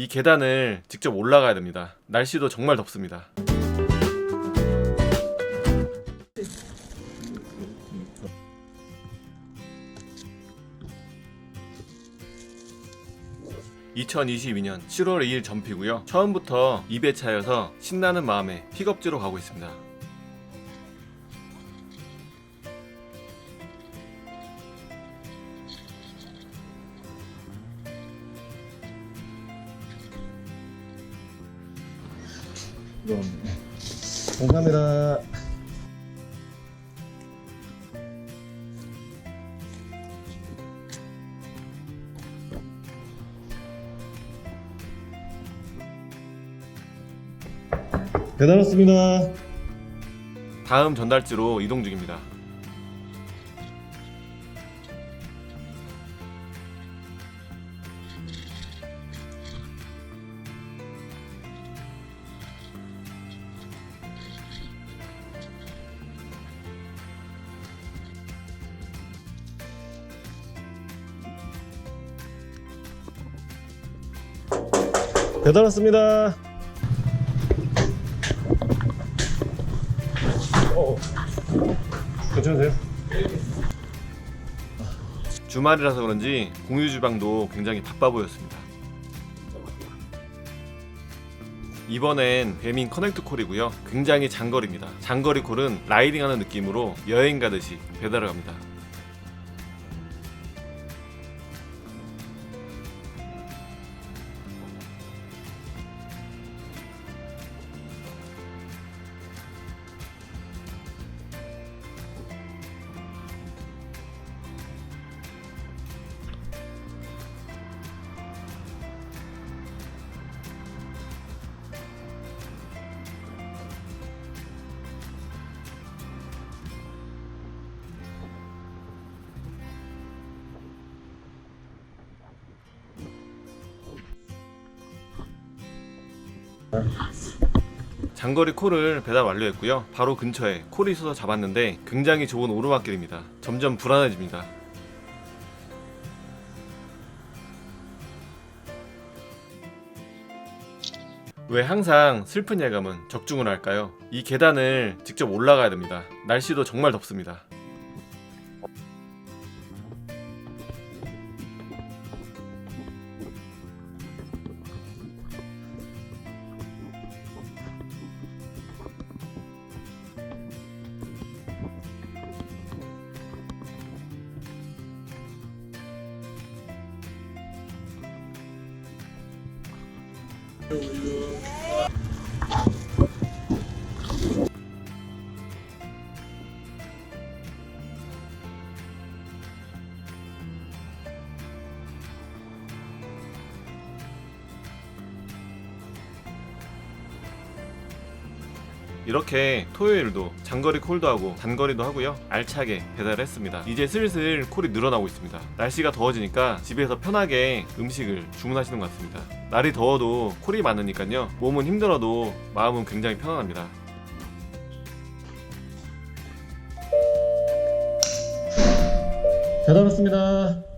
이 계단을 직접 올라가야 됩니다. 날씨도 정말 덥습니다. (2022년 7월 2일 전피고요) 처음부터 2배차여서 신나는 마음에 픽업지로 가고 있습니다. 감사합니다. 배달 왔습니다. 다음 전달지로 이동 중입니다. 배달 왔습니다. 어, 괜찮으세요? 주말이라서 그런지 공유 주방도 굉장히 바빠 보였습니다. 이번엔 배민 커넥트 콜이고요. 굉장히 장거리입니다. 장거리 콜은 라이딩하는 느낌으로 여행 가듯이 배달을 갑니다. 장거리 콜을 배달 완료했고요. 바로 근처에 콜이 있어서 잡았는데 굉장히 좋은 오르막길입니다. 점점 불안해집니다. 왜 항상 슬픈 예감은 적중을 할까요? 이 계단을 직접 올라가야 됩니다. 날씨도 정말 덥습니다. Hello. 이렇게 토요일도 장거리 콜도 하고 단거리도 하고요. 알차게 배달을 했습니다. 이제 슬슬 콜이 늘어나고 있습니다. 날씨가 더워지니까 집에서 편하게 음식을 주문하시는 것 같습니다. 날이 더워도 콜이 많으니까요. 몸은 힘들어도 마음은 굉장히 편안합니다. 배달 왔습니다.